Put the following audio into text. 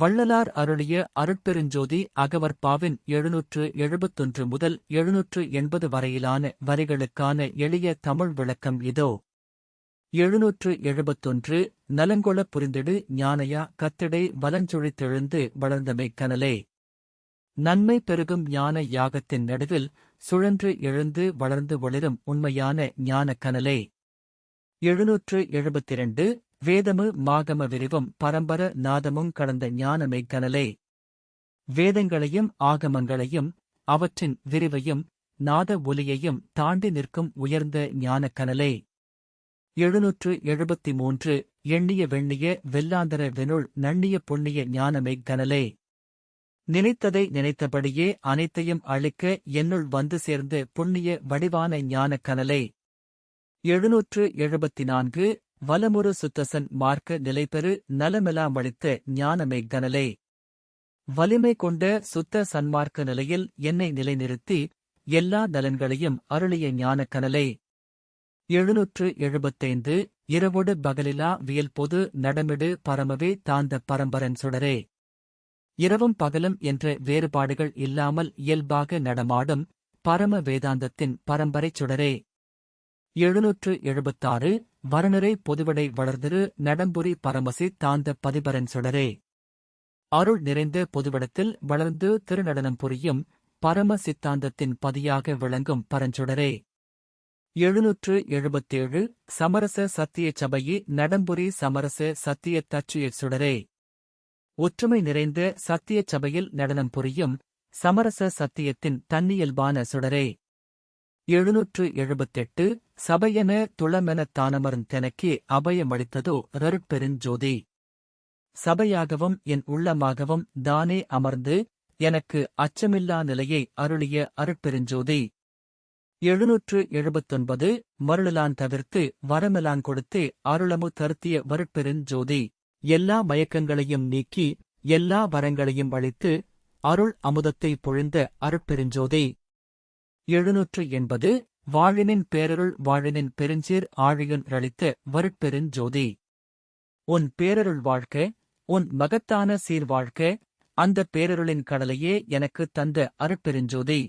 வள்ளலார் அருளிய அருட்பெருஞ்சோதி அகவற்பாவின் எழுநூற்று எழுபத்தொன்று முதல் எழுநூற்று எண்பது வரையிலான வரிகளுக்கான எளிய தமிழ் விளக்கம் இதோ. எழுநூற்று எழுபத்தொன்று நலங்கொளப் புரிந்திடு ஞானையா கத்திடை வலஞ்சொழித்தெழுந்து வளர்ந்தமை கனலே. நன்மை பெருகும் ஞான யாகத்தின் நடுவில் சுழன்று எழுந்து வளர்ந்து ஒளிரும் உண்மையான ஞான கனலே. எழுநூற்று எழுபத்திரண்டு வேதமு மாகம விரிவும் பரம்பர நாதமும் கடந்த ஞானமே கனலே. வேதங்களையும் ஆகமங்களையும் அவற்றின் விரிவையும் நாத ஒலியையும் தாண்டி நிற்கும் உயர்ந்த ஞானக்கனலே எழுநூற்று எழுபத்தி மூன்று எண்ணிய வெண்ணிய வெல்லாந்தர வெனுள் நண்ணிய புண்ணிய ஞானமே கனலே. நினைத்ததை நினைத்தபடியே அனைத்தையும் அழிக்க என்னுள் வந்து சேர்ந்து புண்ணிய வடிவான ஞானக் கனலே. எழுநூற்று எழுபத்தி நான்கு வலமுறு சுத்தசன் மார்க்க நிலைபெறு நலமெலாமளித்த ஞானமே கனலே. வலிமை கொண்ட சுத்த சன்மார்க்க நிலையில் என்னை நிலைநிறுத்தி எல்லா நலன்களையும் அருளிய ஞானக் கனலே. எழுநூற்று எழுபத்தைந்து இரவொடு பகலிலா வியல் பொது நடமிடு பரமவே தாந்த பரம்பரன் சுடரே. இரவும் பகலும் என்ற வேறுபாடுகள் இல்லாமல் இயல்பாக நடமாடும் பரம வேதாந்தத்தின் பரம்பரைச் சுடரே. எழுநூற்று எழுபத்தாறு வரனுரை பொதுவடை வளர்ந்திரு நடம்புரி பரமசி தாந்த பதிபரன் சுடரே. அருள் நிறைந்த பொதுவிடத்தில் வளர்ந்து திருநடனம் புரியும் பரம சித்தாந்தத்தின் பதியாக விளங்கும் பரஞ்சுடரே. எழுநூற்று எழுபத்தேழு சமரச சத்திய சபையே நடம்புரி சமரச சத்திய தச்சுய சுடரே. ஒற்றுமை நிறைந்த சத்திய சபையில் நடனம் புரியும் சமரச சத்தியத்தின் தன்னியல்பான சுடரே. எழுநூற்று எழுபத்தெட்டு சபையென துளமெனத் தானமர்ந் தெனக்கே அபயமளித்ததோ ரருட்பெருஞ்சோதி சபையாகவும் என் உள்ளமாகவும் தானே அமர்ந்து எனக்கு அச்சமில்லா நிலையை அருளிய அருட்பெருஞ்சோதி எழுநூற்று எழுபத்தொன்பது மருளலான் தவிர்த்து வரமெலான் கொடுத்து அருளமு தருத்திய வருட்பெருஞ்சோதி எல்லா மயக்கங்களையும் நீக்கி எல்லா வரங்களையும் அளித்து அருள் அமுதத்தை பொழிந்த அருட்பெருஞ்சோதி எழுநூற்று எண்பது வாழினின் பேரருள் வாழினின் பெருஞ்சீர் ஆழியன் ரளித்த வருட்பெருஞ்சோதி உன் பேரருள் வாழ்க்க உன் மகத்தான சீர் வாழ்க்க அந்த பேரருளின் கடலையே எனக்குத் தந்த அருட்பெருஞ்சோதி